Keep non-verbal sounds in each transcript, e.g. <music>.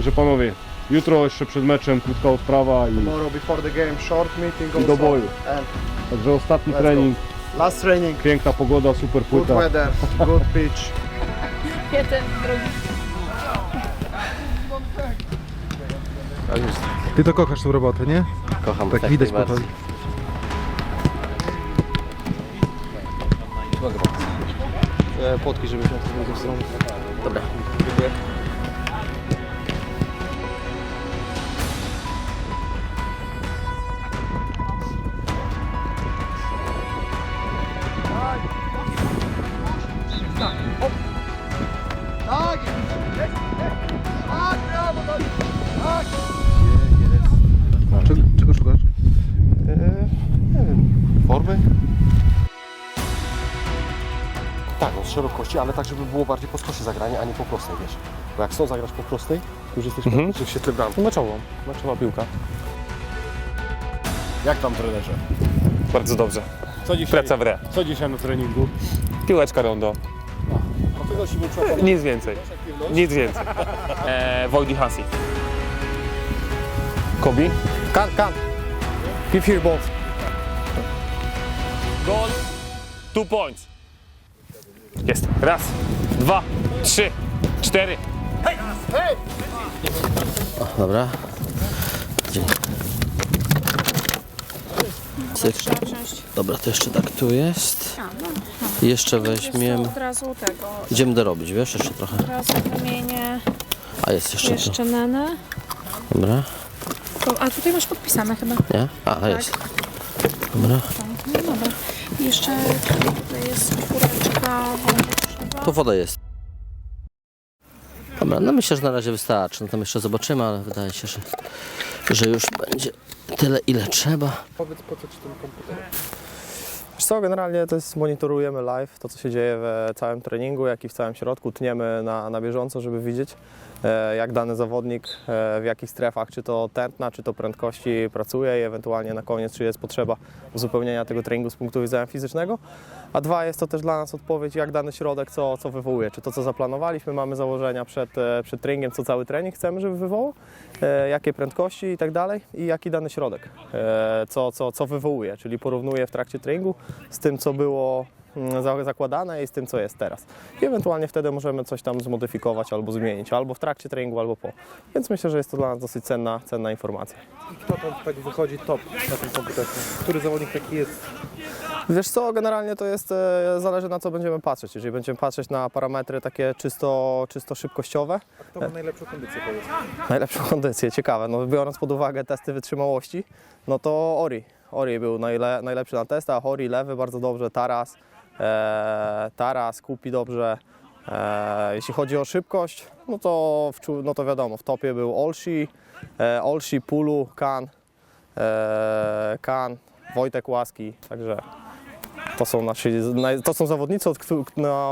Także panowie, jutro jeszcze przed meczem krótka odprawa i, Tomorrow before the game, short meeting I also. do boju. And także ostatni Let's trening, last training, piękna pogoda, super good płyta. weather, good pitch. Jeden, drugi. Ty to kochasz tą robotę, nie? Kocham Tak jak widać po najbardziej. Płotki, żebyśmy w drugą stronę. Dobra. Czego, z szerokości, ale tak, żeby było bardziej po skosie zagranie, a nie po prostej, wiesz. Bo jak chcą zagrać po prostej, to już jesteś mhm. w świetle bramki. Meczową, meczowa piłka. Jak tam trenerze? Bardzo dobrze. Co dzisiaj, Praca w re. co dzisiaj na treningu? Piłeczka rondo. <laughs> Nic więcej. Nic więcej. E, Wojdi Hasi. Kobi? Kan, kan. Give here balls. Goal. Two points. Jest. Raz, dwa, trzy, cztery. Dobra. Dzień. Cyk. Dobra, to jeszcze tak tu jest. I Jeszcze weźmiemy. Od razu tego, Idziemy dorobić, wiesz, jeszcze trochę. od razu wymienię A jest jeszcze tu. jeszcze nenę. Dobra. To, a tutaj masz podpisane chyba. Nie? A, jest. Dobra. No dobra. Jeszcze tutaj jest czwóreczka wątroszkowa. Tu woda jest. Dobra, no myślę, że na razie wystarczy. No tam jeszcze zobaczymy, ale wydaje się, że, że już będzie tyle, ile trzeba. Powiedz po co ci ten komputer? Wiesz co, generalnie to jest monitorujemy live, to co się dzieje w całym treningu, jak i w całym środku. Tniemy na, na bieżąco, żeby widzieć jak dany zawodnik, e, w jakich strefach, czy to tętna, czy to prędkości pracuje i ewentualnie na koniec, czy jest potrzeba uzupełnienia tego treningu z punktu widzenia fizycznego. A dwa, jest to też dla nas odpowiedź, jak dany środek co, co wywołuje. Czy to, co zaplanowaliśmy, mamy założenia przed, e, przed treningiem, co cały trening chcemy, żeby wywołał, e, jakie prędkości i tak dalej i jaki dany środek, e, co, co, co wywołuje, czyli porównuje w trakcie treningu z tym, co było zakładane i z tym, co jest teraz. I ewentualnie wtedy możemy coś tam zmodyfikować albo zmienić, albo w trakcie treningu, albo po. Więc myślę, że jest to dla nas dosyć cenna, cenna informacja. Kto tam tak wychodzi top na tym komputerze? Który zawodnik taki jest? Wiesz co, generalnie to jest, e, zależy na co będziemy patrzeć. Jeżeli będziemy patrzeć na parametry takie czysto, czysto szybkościowe, A kto ma najlepszą kondycję powiedz? najlepszą kondycję, ciekawe, no biorąc pod uwagę testy wytrzymałości, no to Ori. Ori był najle, najlepszy na testach, Ori lewy bardzo dobrze, Taras, e, Taras kupi dobrze. E, jeśli chodzi o szybkość, no to, w, no to wiadomo, w topie był Olsi, e, Olsi, Pulu, Kan, e, Kan, Wojtek Łaski, także to są, nasi, to są zawodnicy, od,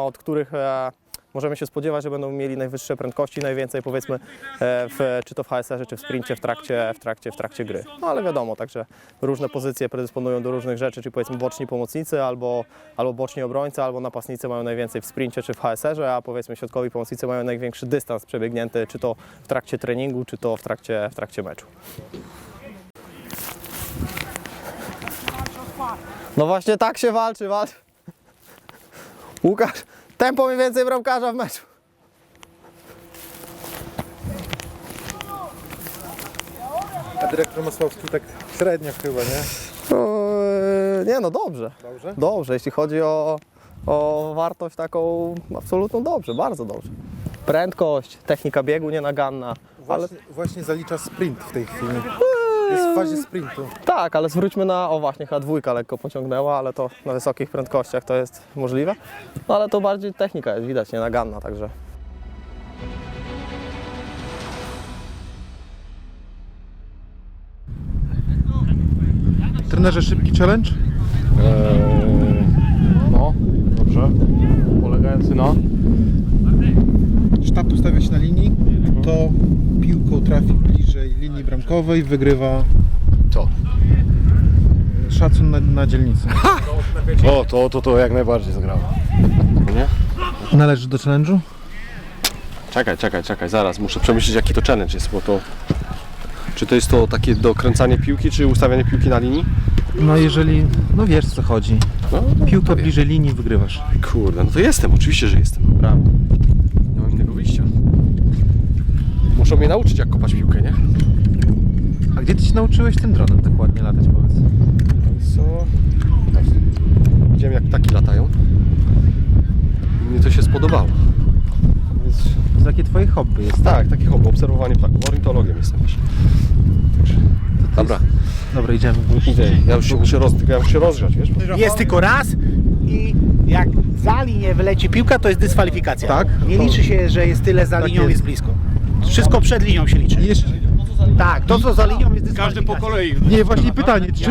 od których e, możemy się spodziewać, że będą mieli najwyższe prędkości, najwięcej powiedzmy e, w, czy to w HSR-ze, czy w sprincie w trakcie, w, trakcie, w trakcie gry. No ale wiadomo, także różne pozycje predysponują do różnych rzeczy, czyli powiedzmy boczni pomocnicy, albo, albo boczni obrońcy, albo napastnicy mają najwięcej w sprincie czy w HSR-ze, a powiedzmy środkowi pomocnicy mają największy dystans przebiegnięty, czy to w trakcie treningu, czy to w trakcie, w trakcie meczu. No właśnie tak się walczy, walczy. Łukasz, tempo mniej więcej bramkarza w meczu. A dyrektor Masłowski tak średnio chyba, nie? No, e, nie no, dobrze. Dobrze? Dobrze, jeśli chodzi o, o wartość taką absolutną dobrze, bardzo dobrze. Prędkość, technika biegu nienaganna. Ale Właśnie, właśnie zalicza sprint w tej chwili. Jest w fazie sprintu. tak, ale zwróćmy na, o właśnie, chyba dwójka lekko pociągnęła, ale to na wysokich prędkościach to jest możliwe. No ale to bardziej technika jest widać, nienaganna, także Trenerze, szybki challenge? Eee, no, dobrze. Polegający na... Sztab ustawia się na linii, to piłką trafi bliżej linii bramkowej, wygrywa Co? szacun na, na dzielnicy. <laughs> O, to, to, to jak najbardziej zagrałem. Nie? Należy do challenge'u? Czekaj, czekaj, czekaj, zaraz. Muszę przemyśleć jaki to challenge jest, bo to... Czy to jest to takie dokręcanie piłki, czy ustawianie piłki na linii? No jeżeli, no wiesz co chodzi. No, no Piłka to bliżej linii wygrywasz. Kurde, no to jestem, oczywiście, że jestem. Prawda. Nie mam innego wyjścia. Muszą mnie nauczyć jak kopać piłkę, nie? A gdzie ty się nauczyłeś tym dronem tak ładnie latać, powiedz? Co? Widziałem jak ptaki latają. I mnie to się spodobało. Więc To takie twoje hobby jest. tak, takie hobby, obserwowanie ptaków. Ornitologiem jestem. Także, Dobra, Dobra, idziemy. bo już- idę. Ja już się muszę, roz, ja muszę rozgrzać, wiesz? Jest tylko raz i jak za linię wyleci piłka, to jest dyskwalifikacja. Tak? Nie liczy się, że jest tyle za Tak linią, jest. jest. blisko. Wszystko przed linią się liczy. I jeszcze, Tak, to co za linią jest dyskwalifikacja. nie, właśnie pytanie, czy,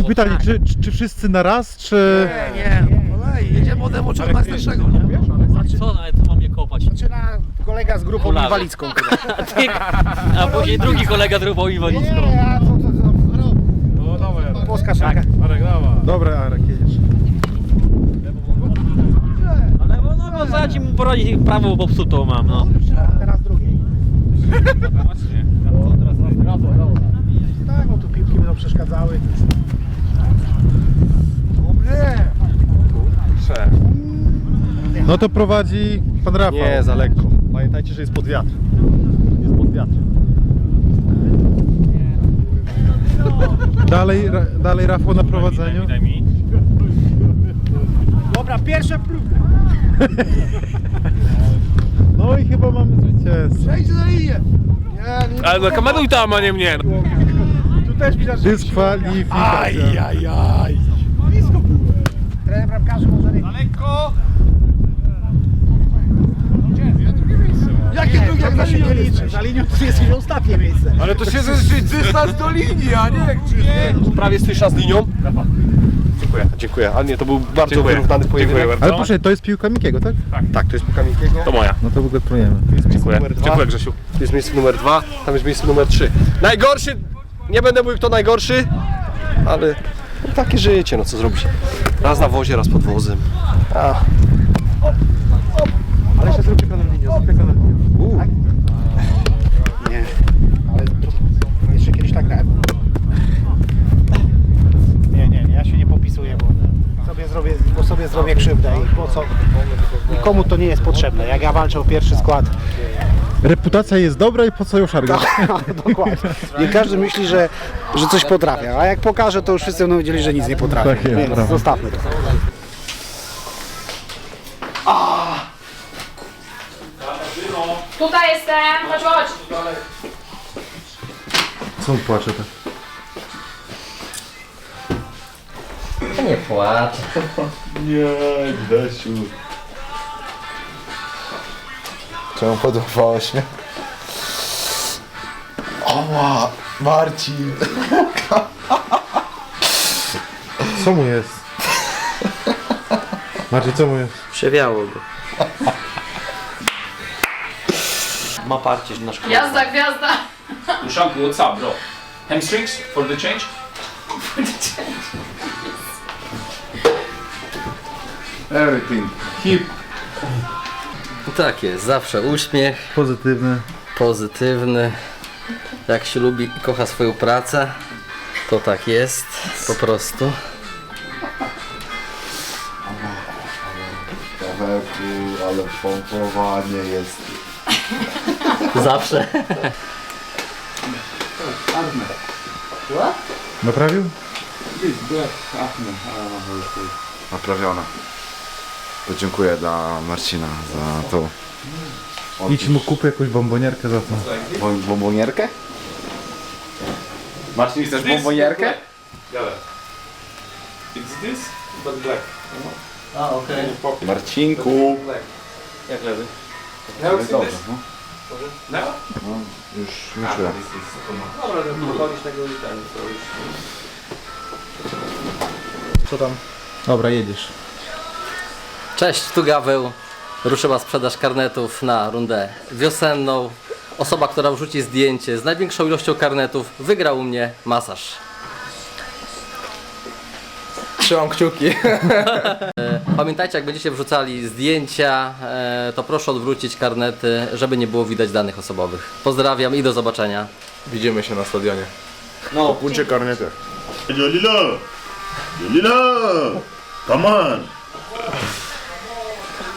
i pytanie, czy, czy, czy wszyscy na raz, czy... Co, ale to mam nie kopać? Zaczyna kolega z grupą Kulawy. inwalidzką. <laughs> A później drugi kolega drugą inwalidzką. Nie, a co, co, co? Polska szaka. Dobra, Arek, jedziesz. Ale no, no bo za ci mu poradzić prawo popsutą mam, no. Teraz. Tak, bo tu piłki będą przeszkadzały. No to prowadzi pan Rafał. Nie, za lekko. Pamiętajcie, że jest pod wiatr. Jest pod wiatr. Dalej, ra, dalej Rafał na prowadzeniu. Dobra, pierwsze próby. <laughs> No i chyba mamy zwycięzcę. Przejdź za linię. Ale no kameruj tam, a nie mnie. Tu też widać, że Dyskwalifikacja. blisko było. Trener bramkarzy może nie. Daleko. To się nie liczy. Za linią to jest ostatnie miejsce. Ale to się dystans do linii, a nie nie. Prawie styczna z linią. Dziękuję. Dziękuję. Ale nie, to był bardzo Dziękuję. wyrównany pojedynek. Dziękuję Ale bardzo. proszę, to jest piłka Mikiego, tak? Tak, to jest piłka Mikiego. To moja. No to gratulujemy. Dziękuję. numer dwa. Dziękuję Grzesiu. To jest miejsce numer dwa, tam jest miejsce numer trzy. Najgorszy, nie będę mówił kto najgorszy, ale takie życie, no co zrobić. Raz na wozie, raz pod wozem. A. Ale jeszcze zróbcie pełną linię, zróbcie pełną linię. Tak? Nie, ale to jeszcze kiedyś tak grałem. Nie, nie, nie, ja się nie popisuję, bo sobie zrobię, bo sobie zrobię krzywdę i po co? Nikomu to nie jest potrzebne. Jak ja walczę o pierwszy skład, Reputacja jest dobra i po co ją szargać? <laughs> dokładnie. Nie każdy myśli, że, że coś potrafię, a jak pokażę, to już wszyscy będą wiedzieli, że nic nie potrafię. Tak jest, Więc zostawmy to. Tutaj jestem, chodź, chodź. Co on płacze tak? Nie płacz. Czemu podobało się? Oła, Marcin! Co mu jest? Marcin, co mu jest? Przewiało go. Ma parcie na szkołę. Jazda, gwiazda. Muszanku, what's up, bro? Hamstrings for the change? Everything. Hip. Tak jest, zawsze uśmiech, Pozytywny. pozytywny. Jak się lubi i kocha swoją pracę, to tak jest, po prostu. Ale pompowanie jest. Zawsze. Naprawił? Naprawiona. To dziękuję dla Marcina za tą Idź mu kupię jakąś bombonierkę za to. bom- bombonierkę. Marcin, chcesz bombonierkę? It's this, but black. A, okej. Marcinku. Jak lewy? Jest dobrze, no. No? no już, już czuję. Dobra, wychodzisz tego i ten, to już... Co tam? Dobra, jedziesz. Cześć, tu Gaweł. Ruszyła sprzedaż karnetów na rundę wiosenną. Osoba, która wrzuci zdjęcie z największą ilością karnetów, wygra u mnie masaż. Trzymam kciuki. Pamiętajcie, jak będziecie wrzucali zdjęcia, e, to proszę odwrócić karnety, żeby nie było widać danych osobowych. Pozdrawiam i do zobaczenia. Widzimy się na stadionie. No, puncie karnetę. Jolilo! Jolilo! Come on!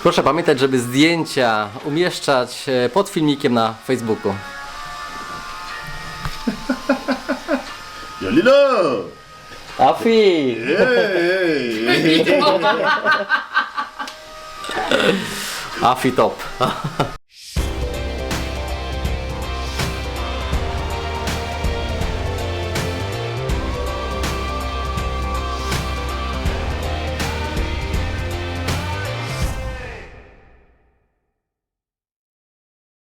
Proszę pamiętać, żeby zdjęcia umieszczać e, pod filmikiem na Facebooku. Jolilo! Afi! Afi top.